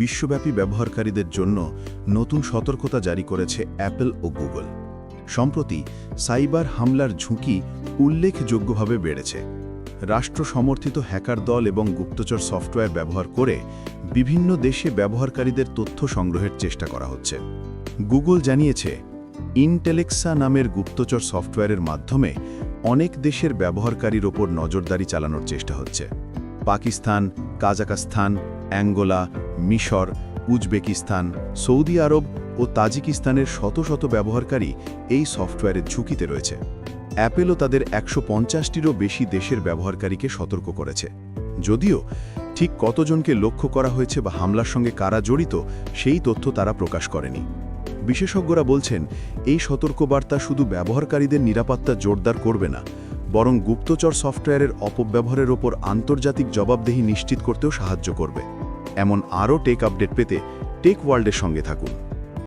বিশ্বব্যাপী ব্যবহারকারীদের জন্য নতুন সতর্কতা জারি করেছে অ্যাপল ও গুগল। সম্প্রতি সাইবার হামলার ঝুঁকি উল্লেখযোগ্যভাবে বেড়েছে। রাষ্ট্র সমর্থিত হ্যাকার দল এবং গুপ্তচর সফটওয়্যার ব্যবহার করে বিভিন্ন দেশে ব্যবহারকারীদের তথ্য সংগ্রহের চেষ্টা করা হচ্ছে। গুগল জানিয়েছে, ইনটেলেক্সা নামের গুপ্তচর সফটওয়্যারের মাধ্যমে অনেক দেশের ব্যবহারকারীর ওপর নজরদারি চালানোর চেষ্টা হচ্ছে। পাকিস্তান কাজাকাস্তান অ্যাঙ্গোলা, মিশর, উজবেকিস্তান, সৌদি আরব ও তাজিকিস্তানের শত শত ব্যবহারকারী এই সফটওয়্যারের ঝুঁকিতে রয়েছে। অ্যাপেলও তাদের একশো পঞ্চাশটিরও বেশি দেশের ব্যবহারকারীকে সতর্ক করেছে। যদিও ঠিক কতজনকে লক্ষ্য করা হয়েছে বা হামলার সঙ্গে কারা জড়িত, সেই তথ্য তারা প্রকাশ করেনি। বিশেষজ্ঞরা বলছেন, এই সতর্কবার্তা শুধু ব্যবহারকারীদের নিরাপত্তা জোরদার করবে না, বরং গুপ্তচর সফটওয়্যারের অপব্যবহারের ওপর আন্তর্জাতিক জবাবদেহি নিশ্চিত করতেও সাহায্য করবে। এমন আরও টেক আপডেট পেতে টেক ওয়ার্ল্ডের সঙ্গে থাকুন।